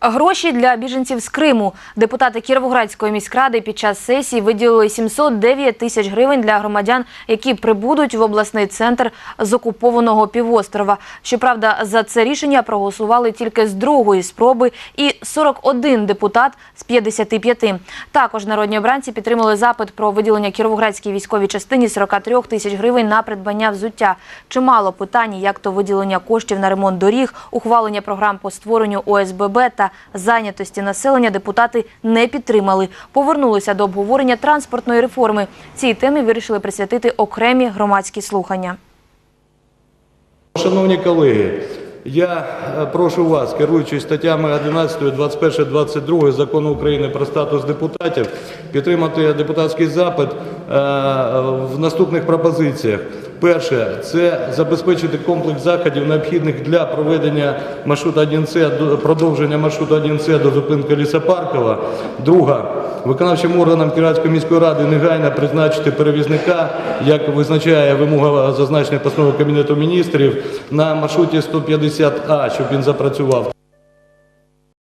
Гроші для біженців з Криму. Депутати Кіровоградської міськради під час сесії виділили 709 тисяч гривень для громадян, які прибудуть в обласний центр з окупованого півострова. Щоправда, за це рішення проголосували тільки з другої спроби і 41 депутат з 55. Також народні обранці підтримали запит про виділення Кіровоградській військовій частині 43 тисяч гривень на придбання взуття. Чимало питань, як то виділення коштів на ремонт доріг, ухвалення програм по створенню ОСББ та зайнятості населення депутати не підтримали. Повернулися до обговорення транспортної реформи. Цій темі вирішили присвятити окремі громадські слухання. Шановні колеги, я е, прошу вас, керуючись статтями 11, 21, 22 Закону України про статус депутатів, підтримати депутатський запит е, в наступних пропозиціях. Перше це забезпечити комплекс заходів, необхідних для проведення маршруту 1С, продовження маршруту 1С до зупинки Лісопаркова. Друга виконавчим органам Кіратської міської ради негайно призначити перевізника, як визначає вимога зазначеної постанови Кабінету міністрів, на маршруті 150А, щоб він запрацював.